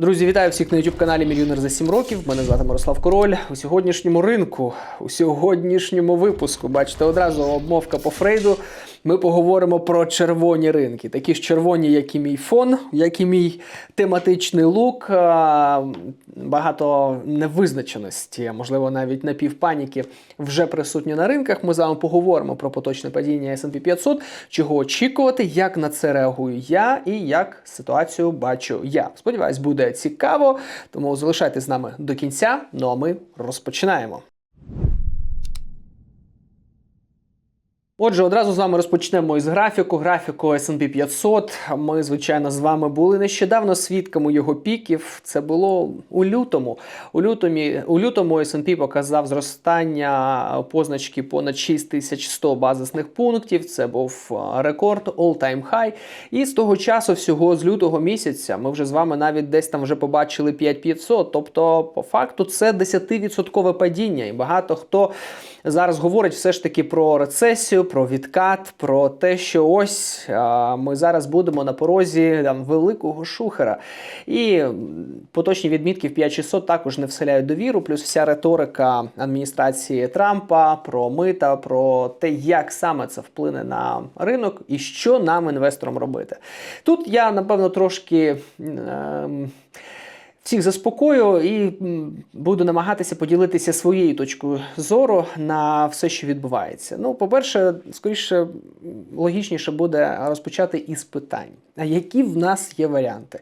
Друзі, вітаю всіх на youtube каналі Мільйонер за 7 років. Мене звати Мирослав Король. У сьогоднішньому ринку, у сьогоднішньому випуску, бачите, одразу обмовка по Фрейду. Ми поговоримо про червоні ринки. Такі ж червоні, як і мій фон, як і мій тематичний лук. Багато невизначеності, можливо, навіть напівпаніки вже присутні на ринках. Ми з вами поговоримо про поточне падіння S&P 500, чого очікувати, як на це реагую я і як ситуацію бачу я. Сподіваюсь, буде цікаво, тому залишайтесь з нами до кінця. Ну а ми розпочинаємо. Отже, одразу з вами розпочнемо із графіку. Графіку S&P 500. Ми, звичайно, з вами були нещодавно свідками його піків. Це було у лютому. У лютому, у лютому S&P показав зростання позначки понад 6100 базисних пунктів. Це був е, рекорд all-time high. І з того часу, всього з лютого місяця, ми вже з вами навіть десь там вже побачили 5500. Тобто, по факту, це 10% падіння. І багато хто зараз говорить все ж таки про рецесію, про відкат, про те, що ось а, ми зараз будемо на порозі там, великого шухера. І поточні відмітки в 5600 також не вселяють довіру, плюс вся риторика адміністрації Трампа про мита, про те, як саме це вплине на ринок і що нам, інвесторам, робити. Тут я, напевно, трошки. ем, Всіх заспокою і буду намагатися поділитися своєю точкою зору на все, що відбувається. Ну, по-перше, скоріше логічніше буде розпочати із питань. Які в нас є варіанти?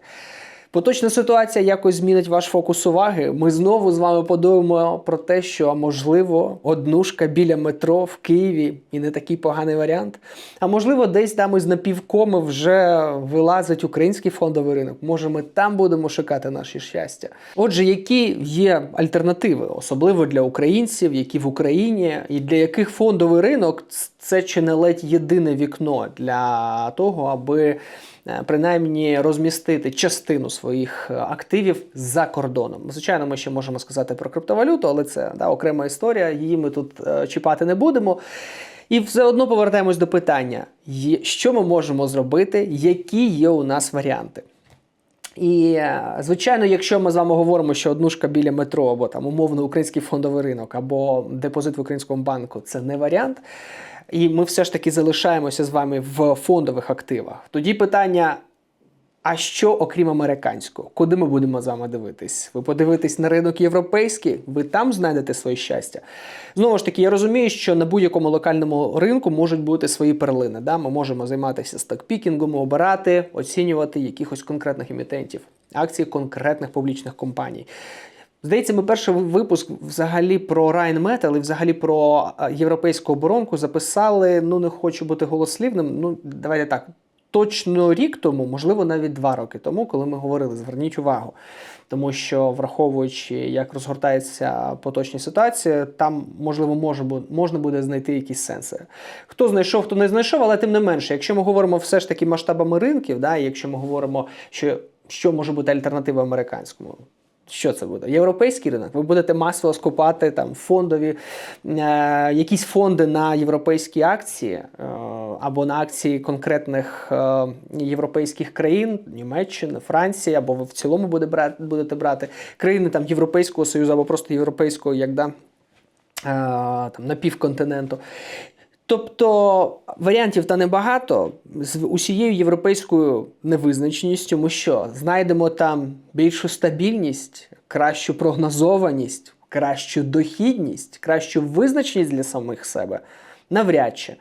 Поточна ситуація якось змінить ваш фокус уваги. Ми знову з вами подумаємо про те, що можливо однушка біля метро в Києві і не такий поганий варіант. А можливо, десь там із напівкоми вже вилазить український фондовий ринок. Може, ми там будемо шукати наше щастя. Отже, які є альтернативи, особливо для українців, які в Україні, і для яких фондовий ринок це чи не ледь єдине вікно для того, аби принаймні розмістити частину своїх е, активів за кордоном. Звичайно, ми ще можемо сказати про криптовалюту, але це да, окрема історія. Її ми тут е, чіпати не будемо. І все одно повертаємось до питання: що ми можемо зробити, які є у нас варіанти. І е, звичайно, якщо ми з вами говоримо, що однушка біля метро, або там умовно український фондовий ринок, або депозит в українському банку це не варіант. І ми все ж таки залишаємося з вами в фондових активах. Тоді питання: а що окрім американського? Куди ми будемо з вами дивитись? Ви подивитесь на ринок європейський, ви там знайдете своє щастя. Знову ж таки, я розумію, що на будь-якому локальному ринку можуть бути свої перлини. Да? Ми можемо займатися стокпікінгом, обирати, оцінювати якихось конкретних емітентів, акції конкретних публічних компаній. Здається, ми перший випуск взагалі про Rheinmetall і взагалі про е, європейську оборонку записали. Ну, не хочу бути голослівним. Ну, давайте так. Точно рік тому, можливо, навіть два роки тому, коли ми говорили, зверніть увагу. Тому що, враховуючи, як розгортається поточна ситуація, там можливо може можна буде знайти якісь сенси. Хто знайшов, хто не знайшов, але тим не менше, якщо ми говоримо все ж таки масштабами ринків, да, якщо ми говоримо, що, що може бути альтернатива американському. Що це буде? Європейський ринок. Ви будете масово скупати там фондові е, якісь фонди на європейські акції е, або на акції конкретних е, європейських країн, Німеччини, Франції, або ви в цілому буде брати, будете брати країни там Європейського Союзу, або просто європейського, як да, е, там, напівконтиненту. Тобто варіантів та небагато з усією європейською невизначеністю. тому що знайдемо там більшу стабільність, кращу прогнозованість, кращу дохідність, кращу визначеність для самих себе? Навряд чи.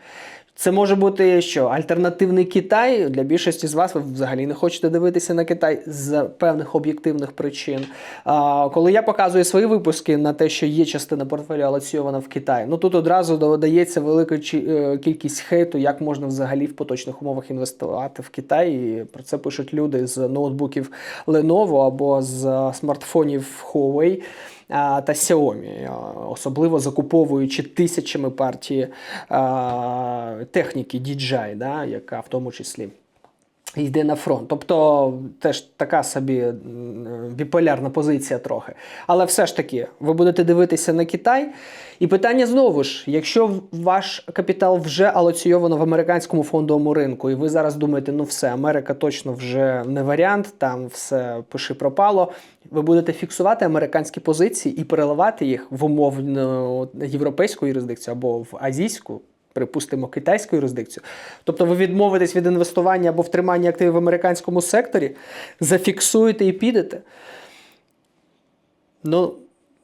Це може бути що альтернативний Китай для більшості з вас. Ви взагалі не хочете дивитися на Китай з певних об'єктивних причин. А, коли я показую свої випуски на те, що є частина портфелю алоційована в Китаї, ну тут одразу додається велика е, кількість хейту, як можна взагалі в поточних умовах інвестувати в Китай. І про це пишуть люди з ноутбуків Lenovo або з е, смартфонів Huawei та Xiaomi, особливо закуповуючи тисячами партії техніки DJI, да, яка в тому числі йде на фронт. Тобто теж така собі біполярна позиція трохи. Але все ж таки, ви будете дивитися на Китай. І питання знову ж: якщо ваш капітал вже алоційовано в американському фондовому ринку, і ви зараз думаєте, ну все, Америка точно вже не варіант, там все пиши пропало. Ви будете фіксувати американські позиції і переливати їх в умовну європейську юрисдикцію або в азійську припустимо, китайську юрисдикцію. Тобто ви відмовитесь від інвестування або втримання активів в американському секторі, зафіксуєте і підете. Ну,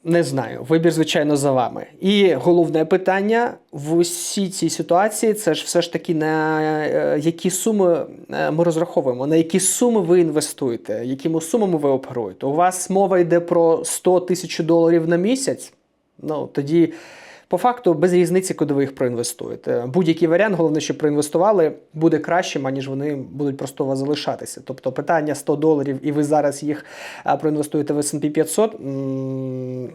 не знаю. Вибір, звичайно, за вами. І головне питання в усій цій ситуації це ж все ж таки на е, які суми е, ми розраховуємо, на які суми ви інвестуєте, якими сумами ви оперуєте. У вас мова йде про 100 тисяч доларів на місяць. Ну тоді. По факту без різниці, куди ви їх проінвестуєте. Будь-який варіант, головне, щоб проінвестували, буде кращим, аніж вони будуть просто у вас залишатися. Тобто питання 100 доларів, і ви зараз їх проінвестуєте в S&P 500,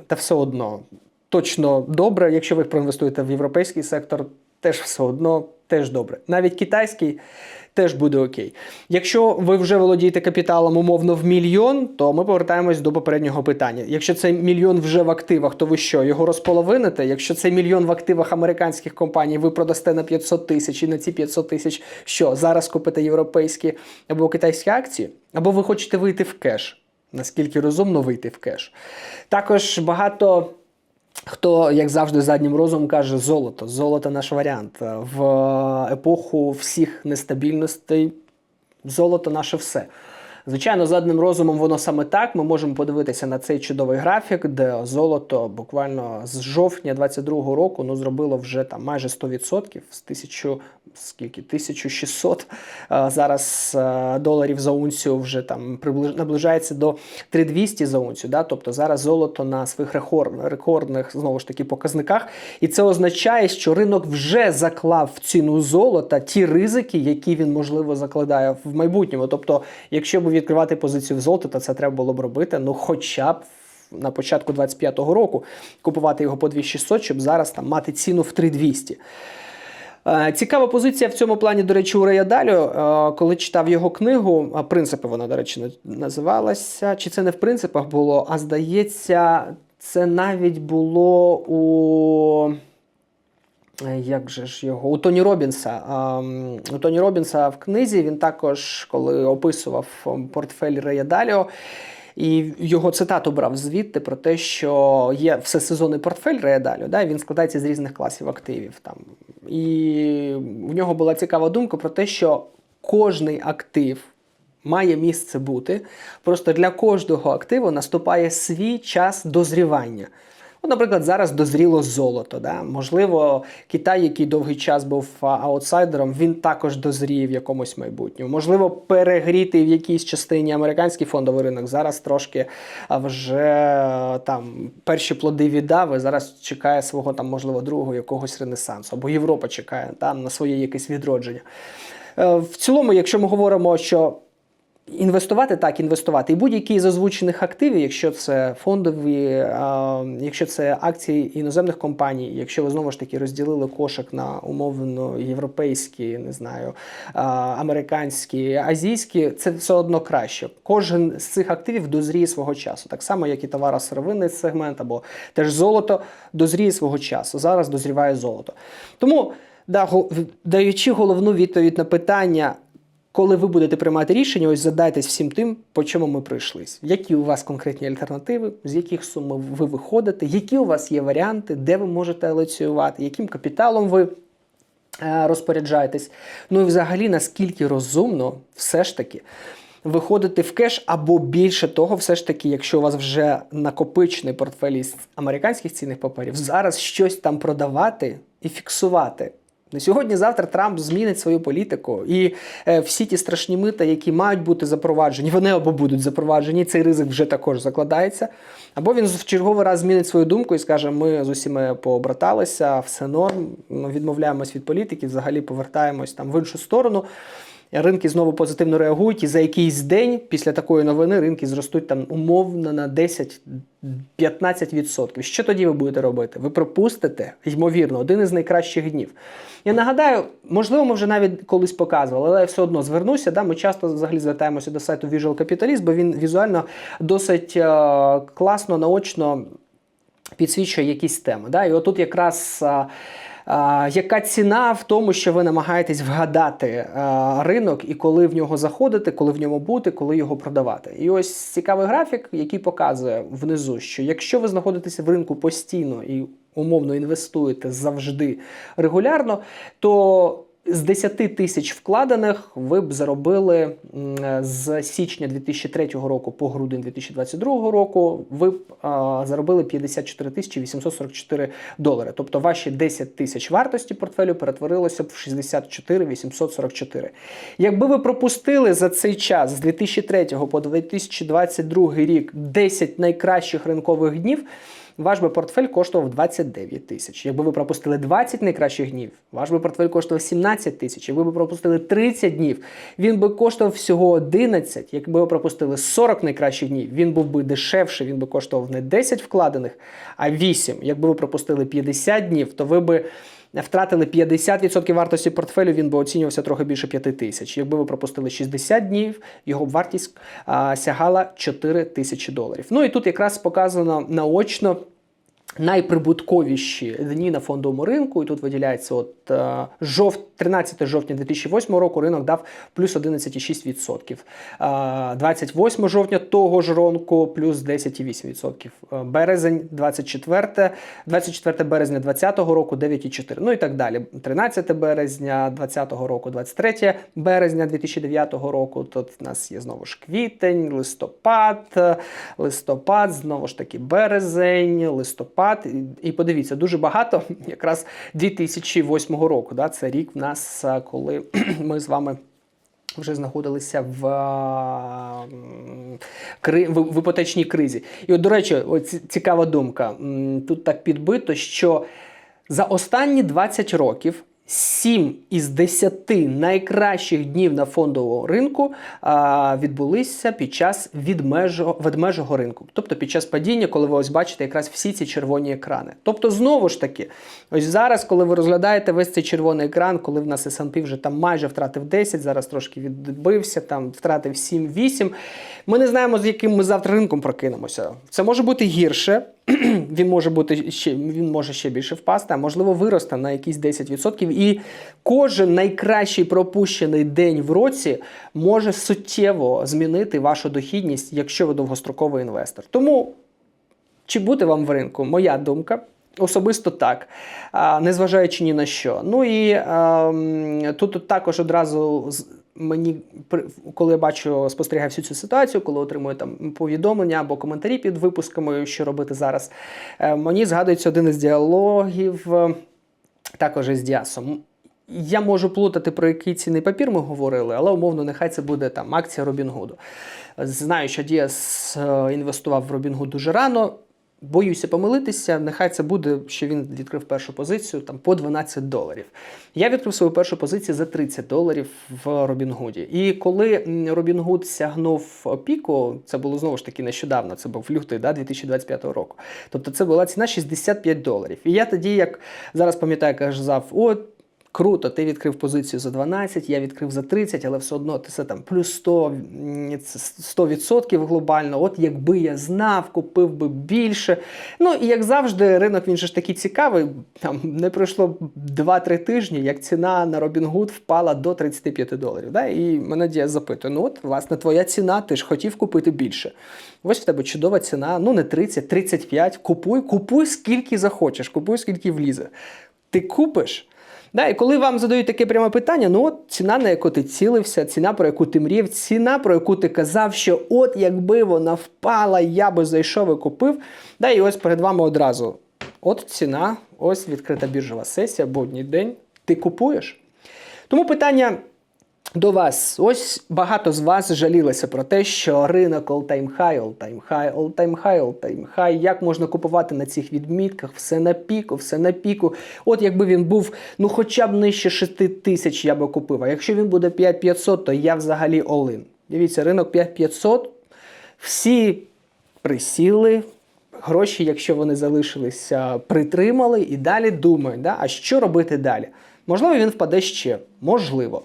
та все одно точно добре. Якщо ви їх проінвестуєте в європейський сектор, теж все одно теж добре. Навіть китайський теж буде окей. Якщо ви вже володієте капіталом умовно в мільйон, то ми повертаємось до попереднього питання. Якщо цей мільйон вже в активах, то ви що, його розполовините? Якщо цей мільйон в активах американських компаній ви продасте на 500 тисяч, і на ці 500 тисяч що, зараз купите європейські або китайські акції, або ви хочете вийти в кеш. Наскільки розумно вийти в кеш? Також багато. Хто, як завжди, заднім розумом каже золото. Золото наш варіант. В епоху всіх нестабільностей золото наше все. Звичайно, задним розумом воно саме так. Ми можемо подивитися на цей чудовий графік, де золото буквально з жовтня 22-го року ну, зробило вже там майже 100%, з 1000, скільки, 1600 е, зараз е, доларів за унцію вже там наближається до 3200 за унцію. Да? Тобто зараз золото на своїх рекорд- рекордних знову ж таки показниках. І це означає, що ринок вже заклав в ціну золота ті ризики, які він можливо закладає в майбутньому. Тобто, якщо б відкривати позицію в золото, то це треба було б робити, ну хоча б. На початку 25-го року купувати його по 2600, щоб зараз там мати ціну в 3200. Е, Цікава позиція в цьому плані, до речі, у Рея Далю, е, коли читав його книгу, принципи вона, до речі, називалася. Чи це не в принципах було, а здається, це навіть було у. Е, Як же ж його? У Тоні Робінса. У Тоні Робінса в книзі він також, коли описував портфель Рея Даліо, і його цитату брав звідти про те, що є всесезонний портфель Рея Даліо, да, він складається з різних класів активів. Там. І в нього була цікава думка про те, що кожний актив має місце бути. Просто для кожного активу наступає свій час дозрівання. От, наприклад, зараз дозріло золото. Да? Можливо, Китай, який довгий час був аутсайдером, він також дозріє в якомусь майбутньому. Можливо, перегрітий в якійсь частині американський фондовий ринок. Зараз трошки вже там перші плоди віддав, і зараз чекає свого там, можливо, другого якогось ренесансу. Або Європа чекає там на своє якесь відродження. Е, В цілому, якщо ми говоримо, що Інвестувати так, інвестувати. І будь-які з озвучених активів, якщо це фондові, а, якщо це акції іноземних компаній, якщо ви знову ж таки розділили кошик на умовно європейські, не знаю, а, американські, азійські, це все одно краще. Кожен з цих активів дозріє свого часу. Так само, як і товаросировинний сегмент, або теж золото дозріє свого часу. Зараз дозріває золото. Тому, да, даючи головну відповідь на питання. Коли ви будете приймати рішення, ось задайтесь всім тим, по чому ми прийшлись. Які у вас конкретні альтернативи, з яких сум ви виходите, які у вас є варіанти, де ви можете алоціювати, яким капіталом ви е, розпоряджаєтесь. Ну і взагалі, наскільки розумно все ж таки виходити в кеш, або більше того, все ж таки, якщо у вас вже накопичений портфель із американських цінних паперів, зараз щось там продавати і фіксувати. Сьогодні-завтра Трамп змінить свою політику, і е, всі ті страшні мита, які мають бути запроваджені, вони або будуть запроваджені. Цей ризик вже також закладається. Або він в черговий раз змінить свою думку і скаже: ми з усіма пообраталися, все норм, Ми відмовляємось від політики, взагалі повертаємось там в іншу сторону. Ринки знову позитивно реагують, і за якийсь день після такої новини ринки зростуть там умовно на 10-15%. Що тоді ви будете робити? Ви пропустите, ймовірно, один із найкращих днів. Я нагадаю, можливо, ми вже навіть колись показували, але я все одно звернуся. Да? Ми часто взагалі звертаємося до сайту Visual Capitalist, бо він візуально досить е, класно, наочно підсвічує якісь теми. Да? І отут якраз. а, яка ціна в тому, що ви намагаєтесь вгадати ринок і коли в нього заходити, коли в ньому бути, коли його продавати? І ось цікавий графік, який показує внизу, що якщо ви знаходитеся в ринку постійно і умовно інвестуєте завжди регулярно, то з 10 тисяч вкладених ви б заробили з січня 2003 року по грудень 2022 року. Ви б а, заробили 54 тисячі 844 долари. Тобто ваші 10 тисяч вартості портфелю перетворилося б в 64 844. Якби ви пропустили за цей час з 2003 по 2022 рік 10 найкращих ринкових днів. Ваш би портфель коштував 29 тисяч. Якби ви пропустили 20 найкращих днів, ваш би портфель коштував 17 тисяч. Якби ви пропустили 30 днів, він би коштував всього 11. Якби ви пропустили 40 найкращих днів, він був би дешевше, він би коштував не 10 вкладених, а 8. Якби ви пропустили 50 днів, то ви би втратили 50% вартості портфелю, він би оцінювався трохи більше 5 тисяч. Якби ви пропустили 60 днів, його б вартість а, сягала 4 тисячі доларів. Ну і тут якраз показано наочно. Найприбутковіші дні на фондовому ринку, і тут виділяється от е, жов... 13 жовтня 2008 року ринок дав плюс 11,6%. Е, 28 жовтня того ж року плюс 10,8%. Е, Березень 24, 24 березня 2020 року 9,4%. Ну і так далі. 13 березня 2020 року, 23 березня 2009 року. Тут у нас є знову ж квітень, листопад, е, листопад, знову ж таки березень, листопад. І- І подивіться, дуже багато якраз 2008 року. Да? Це рік в нас, е, коли ми з вами. Вже знаходилися кри- в, в іпотечній кризі. І от, до речі, цікава думка. Тут так підбито, що за останні 20 років 7 із 10 найкращих днів на фондовому ринку відбулися під час ведмежого ринку, тобто під час падіння, коли ви ось бачите якраз всі ці червоні екрани. Тобто, знову ж таки, ось зараз, коли ви розглядаєте весь цей червоний екран, коли в нас S&P вже там майже втратив 10, зараз трошки відбився, там втратив 7-8. Ми не знаємо, з яким ми завтра ринком прокинемося. Це може бути гірше. він може бути ще він може ще більше впасти, а можливо виросте на якісь 10%. І кожен найкращий пропущений день в році може суттєво змінити вашу дохідність, якщо ви довгостроковий інвестор. Тому чи бути вам в ринку? Моя думка. Особисто так, незважаючи ні на що. Ну і ем, тут також одразу мені, коли я бачу, спостерігаю всю цю ситуацію, коли отримую там повідомлення або коментарі під випусками, що робити зараз, е, мені згадується один із діалогів, е, також із Діасом. Я можу плутати, про який цінний папір ми говорили, але умовно, нехай це буде там акція Робінгуду. Знаю, що Діас е, інвестував в Робінгуд дуже рано. Боюся помилитися, нехай це буде, що він відкрив першу позицію там по 12 доларів. Я відкрив свою першу позицію за 30 доларів в Робінгуді. І коли Робінгуд сягнув піку, це було знову ж таки нещодавно, це був лютий да, 2025 року. Тобто це була ціна 65 доларів. І я тоді, як зараз пам'ятаю, казав, от. Круто, ти відкрив позицію за 12, я відкрив за 30, але все одно ти все там плюс 100, м, це 100% глобально. От якби я знав, купив би більше. Ну і як завжди, ринок він же ж такий цікавий. Там не пройшло 2-3 тижні, як ціна на Robinhood впала до 35 доларів. Да? І мене Дія запитує: ну от, власне, твоя ціна, ти ж хотів купити більше. Ось в тебе чудова ціна, ну не 30, 35. Купуй, купуй скільки захочеш, купуй скільки влізе. Ти купиш. Да, і коли вам задають таке пряме питання, ну от ціна, на яку ти цілився, ціна, про яку ти мріяв, ціна, про яку ти казав, що от якби вона впала, я би зайшов і купив. Да, і ось перед вами одразу. От ціна, ось відкрита біржова сесія, будній день. Ти купуєш. Тому питання. До вас. Ось багато з вас жалілися про те, що ринок all-time high, all-time high, all-time high, all-time high. Як можна купувати на цих відмітках? Все на піку, все на піку. От якби він був ну хоча б нижче 6 тисяч, я би купив. А якщо він буде 5500, то я взагалі all-in. Дивіться, ринок 5500, всі присіли. Гроші, якщо вони залишилися, притримали і далі думають, да? а що робити далі? Можливо, він впаде ще, можливо.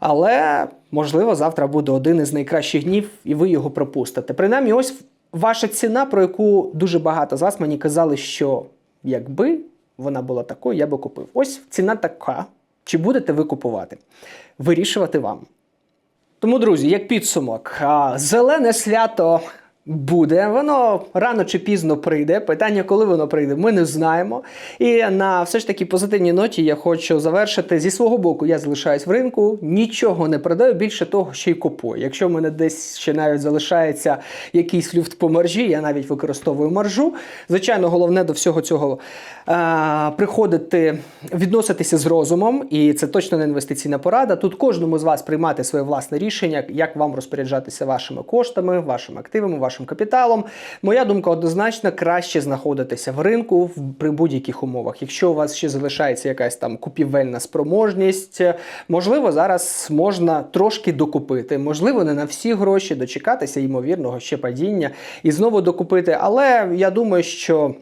Але можливо, завтра буде один із найкращих днів, і ви його пропустите. Принаймні, ось ваша ціна, про яку дуже багато з вас мені казали, що якби вона була такою, я би купив. Ось ціна така. Чи будете ви купувати? Вирішувати вам. Тому, друзі, як підсумок, зелене свято буде, воно рано чи пізно прийде. Питання, коли воно прийде, ми не знаємо. І на все ж таки позитивній ноті я хочу завершити зі свого боку. Я залишаюсь в ринку, нічого не продаю, більше того, що й купую. Якщо в мене десь ще навіть залишається якийсь люфт по маржі, я навіть використовую маржу. Звичайно, головне до всього цього а, приходити, відноситися з розумом, і це точно не інвестиційна порада. Тут кожному з вас приймати своє власне рішення, як вам розпоряджатися вашими коштами, вашими активами, вашим капіталом. Моя думка однозначно краще знаходитися в ринку в- при будь-яких умовах. Якщо у вас ще залишається якась там купівельна спроможність, можливо, зараз можна трошки докупити. Можливо, не на всі гроші дочекатися ймовірного ще падіння і знову докупити. Але я думаю, що.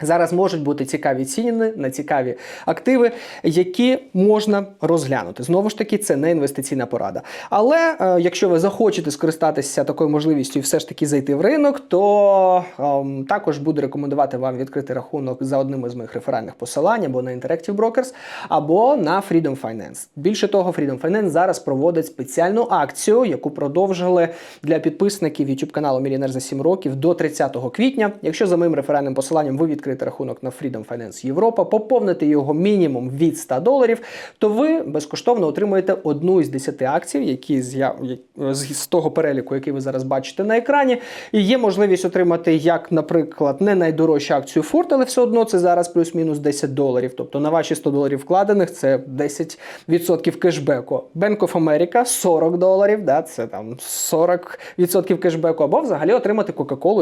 Зараз можуть бути цікаві ціни на цікаві активи, які можна розглянути. Знову ж таки, це не інвестиційна порада. Але е, якщо ви захочете скористатися такою можливістю і все ж таки зайти в ринок, то ем, також буду рекомендувати вам відкрити рахунок за одним із моїх реферальних посилань або на Interactive Brokers, або на Freedom Finance. Більше того, Freedom Finance зараз проводить спеціальну акцію, яку продовжили для підписників YouTube каналу Мільйонер за 7 років до 30 квітня. Якщо за моїм реферальним посиланням ви відкрите рахунок на Freedom Finance Європа, поповните його мінімум від 100 доларів, то ви безкоштовно отримуєте одну із 10 акцій, які з, я- з, того переліку, який ви зараз бачите на екрані. І є можливість отримати, як, наприклад, не найдорожчу акцію Форт, але все одно це зараз плюс-мінус 10 доларів. Тобто на ваші 100 доларів вкладених це 10% кешбеку. Bank of America 40 доларів, да, це там 40% кешбеку, або взагалі отримати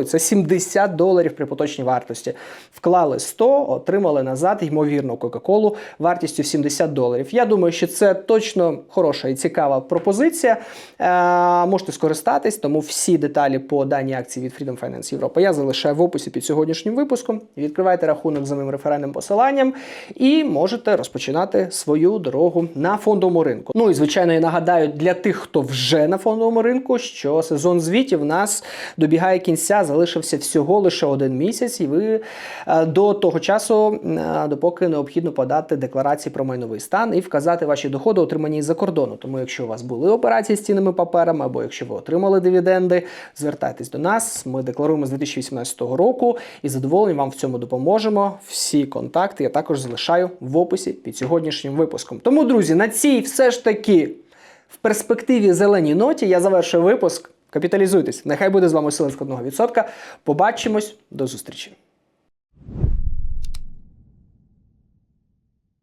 і це 70 доларів при поточній вартості. Вклали 100, отримали назад, ймовірно, Кока-Колу вартістю в 70 доларів. Я думаю, що це точно хороша і цікава пропозиція. Е, можете скористатись, тому всі деталі по даній акції від Freedom Finance Європа я залишаю в описі під сьогоднішнім випуском. Відкривайте рахунок за моїм реферальним посиланням і можете розпочинати свою дорогу на фондовому ринку. Ну і звичайно, я нагадаю для тих, хто вже на фондовому ринку, що сезон звітів нас добігає кінця, залишився всього лише один місяць, і ви до того часу, е, допоки необхідно подати декларації про майновий стан і вказати ваші доходи, отримані із-за кордону. Тому, якщо у вас були операції з цінними паперами, або якщо ви отримали дивіденди, звертайтесь до нас. Ми декларуємо з 2018 року і з задоволенням вам в цьому допоможемо. Всі контакти я також залишаю в описі під сьогоднішнім випуском. Тому, друзі, на цій все ж таки в перспективі зеленій ноті я завершую випуск. Капіталізуйтесь. Нехай буде з вами сила складного відсотка. Побачимось, до зустрічі.